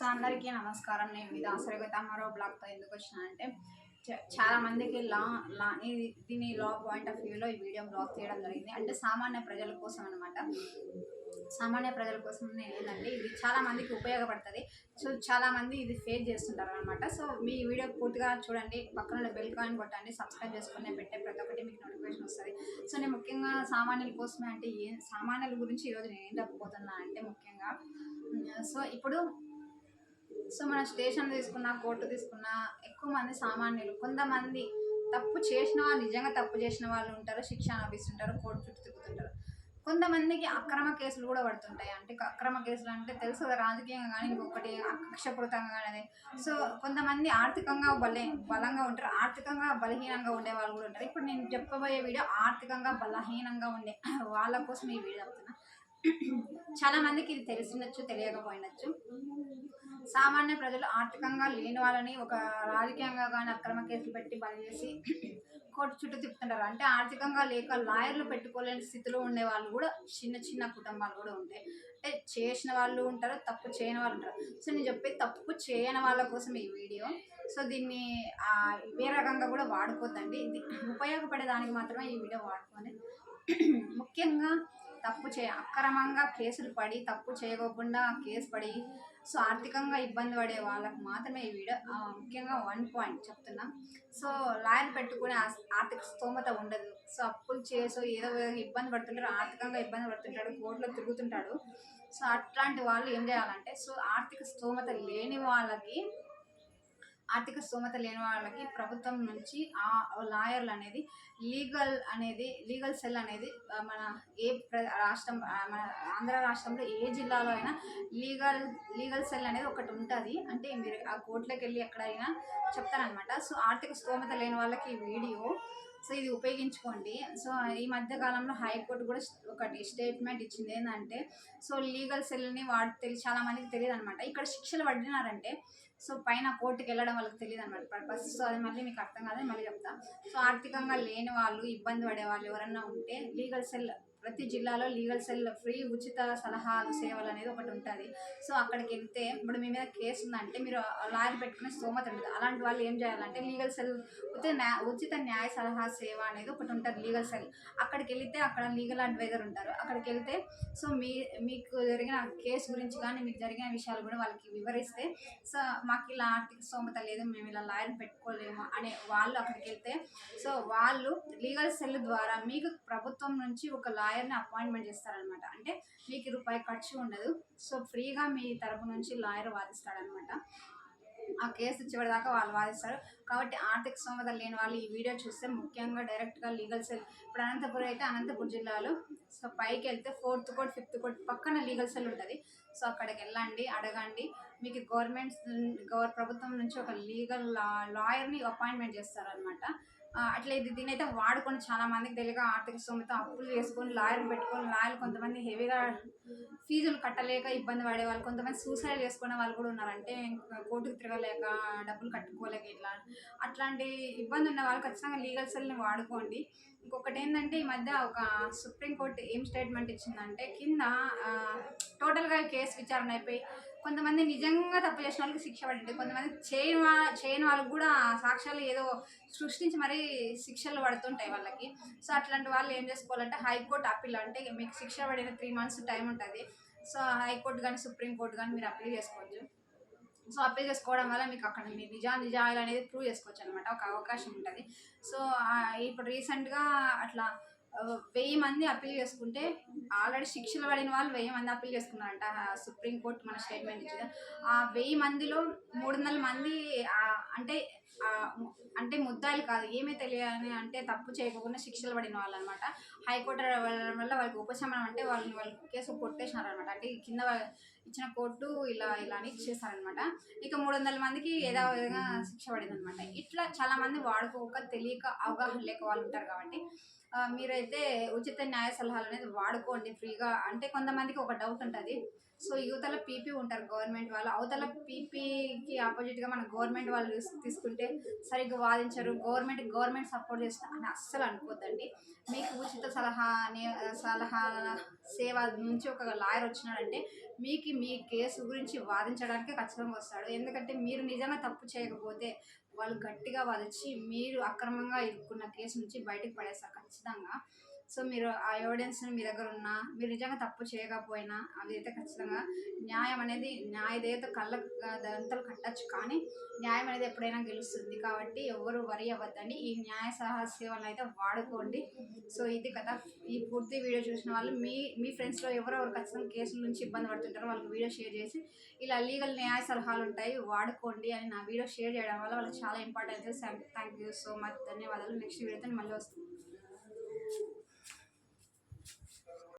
So అందరికీ నమస్కారం. నేను ఇది ఆశ్రయగత మరో బ్లాగ్తో ఎందుకు వచ్చినా అంటే చ- చాలా మందికి లా లా దీని లా పాయింట్ ఆఫ్ వ్యూలో ఈ వీడియో బ్లాగ్ చేయడం జరిగింది. అంటే సామాన్య ప్రజల కోసం అనమాట సామాన్య ప్రజల కోసం ఏంటంటే ఇది చాలా మందికి ఉపయోగపడుతుంది. సో చాలా మంది ఇది ఫేస్ చేస్తుంటారు అనమాట సో మీ వీడియో పూర్తిగా చూడండి. పక్కన బెల్ కాయిన్ కొట్టండి. సబ్స్క్రైబ్ చేసుకుని పెట్టే ప్రతి ఒక్కటి మీకు నోటిఫికేషన్ వస్తుంది. సో నేను ముఖ్యంగా సామాన్యుల కోసమే అంటే ఏ సామాన్యుల గురించి ఈరోజు నేను ఏం చెప్పబోతున్నా అంటే ముఖ్యంగా సో ఇప్పుడు సో మన స్టేషన్ తీసుకున్నా కోర్టు తీసుకున్నా ఎక్కువ మంది సామాన్యులు. కొంతమంది తప్పు చేసిన వాళ్ళు నిజంగా తప్పు చేసిన వాళ్ళు ఉంటారు శిక్ష అనిపిస్తుంటారు కోర్టు చుట్టూ తిరుగుతుంటారు కొంతమందికి అక్రమ కేసులు కూడా పడుతుంటాయి. అంటే అక్రమ కేసులు అంటే తెలుసు కదా రాజకీయంగా కానీ ఇంకొకటి కక్షపూరితంగా కానీ సో కొంతమంది ఆర్థికంగా బలే బలంగా ఉంటారు. ఆర్థికంగా బలహీనంగా ఉండే వాళ్ళు కూడా ఉంటారు. ఇప్పుడు నేను చెప్పబోయే వీడియో ఆర్థికంగా బలహీనంగా ఉండే వాళ్ళ కోసం ఈ వీడియో చెప్తున్నా. చాలా మందికి ఇది తెలిసినచ్చు తెలియకపోయినచ్చు. సామాన్య ప్రజలు ఆర్థికంగా లేని వాళ్ళని ఒక రాజకీయంగా కానీ అక్రమ కేసులు పెట్టి పని చేసి కోర్టు చుట్టూ తిప్పుతుంటారు. అంటే ఆర్థికంగా లేక లాయర్లు పెట్టుకోలేని స్థితిలో ఉండే వాళ్ళు కూడా చిన్న చిన్న కుటుంబాలు కూడా ఉంటాయి. అంటే చేసిన వాళ్ళు ఉంటారు తప్పు చేయని వాళ్ళు ఉంటారు. సో నేను చెప్పే తప్పు చేయని వాళ్ళ కోసం ఈ వీడియో. సో దీన్ని వేరే రకంగా కూడా వాడుకోద్దండి. ఇది ఉపయోగపడే దానికి మాత్రమే ఈ వీడియో వాడుకోండి ముఖ్యంగా తప్పు చే అక్రమంగా కేసులు పడి తప్పు చేయకోకుండా కేసు పడి సో ఆర్థికంగా ఇబ్బంది పడే వాళ్ళకు మాత్రమే ఈ వీడియో ముఖ్యంగా వన్ పాయింట్ చెప్తున్నా. సో లాయర్ పెట్టుకునే ఆర్థిక స్తోమత ఉండదు. సో అప్పులు చేసో ఏదో విధంగా ఇబ్బంది పడుతుంటారు ఆర్థికంగా ఇబ్బంది పడుతుంటాడు కోర్టులో తిరుగుతుంటాడు. సో అట్లాంటి వాళ్ళు ఏం చేయాలంటే సో ఆర్థిక స్తోమత లేని వాళ్ళకి ఆర్థిక స్తోమత లేని వాళ్ళకి ప్రభుత్వం నుంచి ఆ లాయర్లు అనేది లీగల్ అనేది లీగల్ సెల్ అనేది మన ఏ ప్ర రాష్ట్రం మన ఆంధ్ర రాష్ట్రంలో ఏ జిల్లాలో అయినా లీగల్ లీగల్ సెల్ అనేది ఒకటి ఉంటుంది. అంటే మీరు ఆ కోర్టులోకి వెళ్ళి ఎక్కడైనా చెప్తారనమాట సో ఆర్థిక స్తోమత లేని వాళ్ళకి వీడియో సో ఇది ఉపయోగించుకోండి. సో ఈ మధ్య కాలంలో హైకోర్టు కూడా ఒకటి స్టేట్మెంట్ ఇచ్చింది ఏంటంటే సో లీగల్ సెల్ని వాడు తెలి చాలా మందికి తెలియదు అనమాట ఇక్కడ శిక్షలు పడినారంటే సో పైన కోర్టుకి వెళ్ళడం వాళ్ళకి తెలియదు అనమాట పర్పస్ సో అది మళ్ళీ మీకు అర్థం కాదని మళ్ళీ చెప్తా. సో ఆర్థికంగా లేని వాళ్ళు ఇబ్బంది పడే వాళ్ళు ఎవరన్నా ఉంటే లీగల్ సెల్ ప్రతి జిల్లాలో లీగల్ సెల్ ఫ్రీ ఉచిత సలహాలు సేవలు అనేది ఒకటి ఉంటుంది. సో అక్కడికి వెళ్తే ఇప్పుడు మీ మీద కేసు ఉందంటే మీరు లాయర్ పెట్టుకునే స్తోమత ఉంటుంది అలాంటి వాళ్ళు ఏం చేయాలంటే లీగల్ సెల్ ఉచిత న్యాయ ఉచిత న్యాయ సలహా సేవ అనేది ఒకటి ఉంటుంది లీగల్ సెల్. అక్కడికి వెళితే అక్కడ లీగల్ అడ్వైజర్ ఉంటారు. అక్కడికి వెళ్తే సో మీ మీకు జరిగిన కేసు గురించి కానీ మీకు జరిగిన విషయాలు కూడా వాళ్ళకి వివరిస్తే సో మాకు ఇలా ఆర్థిక స్తోమత లేదు మేము ఇలా లాయర్ పెట్టుకోలేము అనే వాళ్ళు అక్కడికి వెళ్తే సో వాళ్ళు లీగల్ సెల్ ద్వారా మీకు ప్రభుత్వం నుంచి ఒక లాయర్ని అపాయింట్మెంట్ చేస్తారనమాట. అంటే మీకు రూపాయి ఖర్చు ఉండదు. సో ఫ్రీగా మీ తరపు నుంచి లాయర్ వాదిస్తాడనమాట. ఆ కేసు చివరిదాకా వాళ్ళు వాదిస్తారు. కాబట్టి ఆర్థిక స్తోమత లేని వాళ్ళు ఈ వీడియో చూస్తే ముఖ్యంగా డైరెక్ట్గా లీగల్ సెల్ ఇప్పుడు అనంతపురం అయితే అనంతపురం జిల్లాలో సో పైకి వెళ్తే ఫోర్త్ కోట్ ఫిఫ్త్ కోట్ పక్కన లీగల్ సెల్ ఉంటుంది. సో అక్కడికి వెళ్ళండి అడగండి. మీకు గవర్నమెంట్ గవర్ ప్రభుత్వం నుంచి ఒక లీగల్ లా లాయర్ని అపాయింట్మెంట్ చేస్తారనమాట. అట్లా ఇది దీని అయితే వాడుకొని చాలా మందికి తెలియక ఆర్థిక స్థోమత అప్పులు చేసుకొని లాయర్ పెట్టుకొని లాయర్లు కొంతమంది హెవీగా ఫీజులు కట్టలేక ఇబ్బంది పడే వాళ్ళు కొంతమంది సూసైడ్ చేసుకునే వాళ్ళు కూడా ఉన్నారు. అంటే కోర్టుకు తిరగలేక డబ్బులు కట్టుకోలేక ఇట్లా. అట్లాంటి ఇబ్బంది ఉన్న వాళ్ళు ఖచ్చితంగా లీగల్ సెల్ని వాడుకోండి. ఇంకొకటి ఏంటంటే ఈ మధ్య ఒక సుప్రీంకోర్టు ఏం స్టేట్మెంట్ ఇచ్చిందంటే కింద టోటల్గా కేసు విచారణ అయిపోయి కొంతమంది నిజంగా తప్పు చేసిన వాళ్ళకి శిక్ష పడింది. కొంతమంది చేయని వా చేయని వాళ్ళకి కూడా సాక్ష్యాలు ఏదో సృష్టించి మరీ శిక్షలు పడుతుంటాయి వాళ్ళకి. సో అట్లాంటి వాళ్ళు ఏం చేసుకోవాలంటే హైకోర్టు అప్పీల్ అంటే మీకు శిక్ష పడిన త్రీ మంత్స్ టైం ఉంటుంది. సో హైకోర్టు కానీ సుప్రీంకోర్టు కానీ మీరు అప్పీల్ చేసుకోవచ్చు. సో అప్లై చేసుకోవడం వల్ల మీకు అక్కడ మీ నిజా నిజాలు అనేది ప్రూవ్ చేసుకోవచ్చు అనమాట ఒక అవకాశం ఉంటుంది. సో ఇప్పుడు రీసెంట్గా అట్లా వెయ్యి మంది అప్పీల్ చేసుకుంటే ఆల్రెడీ శిక్షలు పడిన వాళ్ళు వెయ్యి మంది అప్పీల్ చేసుకున్నారంట. సుప్రీంకోర్టు మన స్టేట్మెంట్ ఇచ్చింది. ఆ వెయ్యి మందిలో మూడు వందల మంది అంటే అంటే ముద్దాయిలు కాదు. ఏమీ తెలియని అంటే తప్పు చేయకుండా శిక్షలు పడిన వాళ్ళు అనమాట హైకోర్టు వెళ్ళడం వల్ల వాళ్ళకి ఉపశమనం అంటే వాళ్ళని వాళ్ళు కేసు కొట్టేసినారనమాట అంటే కింద ఇచ్చిన కోర్టు ఇలా ఇలా అని ఇచ్చేసారనమాట ఇక మూడు వందల మందికి ఏదో విధంగా శిక్ష పడింది అనమాట ఇట్లా చాలామంది వాడుకోక తెలియక అవగాహన లేక వాళ్ళు ఉంటారు కాబట్టి మీరైతే ఉచిత న్యాయ సలహాలు అనేది వాడుకోండి ఫ్రీగా. అంటే కొంతమందికి ఒక డౌట్ ఉంటుంది. సో యువతల పీపీ ఉంటారు గవర్నమెంట్ వాళ్ళు. అవతల పీపీకి ఆపోజిట్గా మన గవర్నమెంట్ వాళ్ళు తీసుకుంటే సరిగ్గా వాదించరు. గవర్నమెంట్ గవర్నమెంట్ సపోర్ట్ చేస్తారు అని అస్సలు అనుకోద్దండి. మీకు ఉచిత సలహా నే- సలహా సేవ నుంచి ఒక లాయర్ వచ్చినాడంటే మీకు మీ కేసు గురించి వాదించడానికి ఖచ్చితంగా వస్తాడు. ఎందుకంటే మీరు నిజంగా తప్పు చేయకపోతే వాళ్ళు గట్టిగా వాదించి మీరు అక్రమంగా ఇరుక్కున్న కేసు నుంచి బయటకు పడేస్తారు ఖచ్చితంగా. సో మీరు ఆ ఎవిడెన్స్ మీ దగ్గర ఉన్నా మీరు నిజంగా తప్పు చేయకపోయినా అవి అయితే ఖచ్చితంగా న్యాయం అనేది న్యాయదేవత కళ్ళ దంతలు కట్టచ్చు. కానీ న్యాయం అనేది ఎప్పుడైనా గెలుస్తుంది. కాబట్టి ఎవరు వరి అవ్వద్దండి. ఈ న్యాయ సలహా సేవలను అయితే వాడుకోండి. సో ఇది కదా. ఈ పూర్తి వీడియో చూసిన వాళ్ళు మీ మీ ఫ్రెండ్స్లో ఎవరెవరు ఖచ్చితంగా కేసుల నుంచి ఇబ్బంది పడుతుంటారో వాళ్ళకి వీడియో షేర్ చేసి ఇలా లీగల్ న్యాయ సలహాలు ఉంటాయి వాడుకోండి అని నా వీడియో షేర్ చేయడం వల్ల వాళ్ళకి చాలా important thank you so much. ధన్యవాదాలు. నెక్స్ట్ వీడియోతో మళ్ళీ వస్తుంది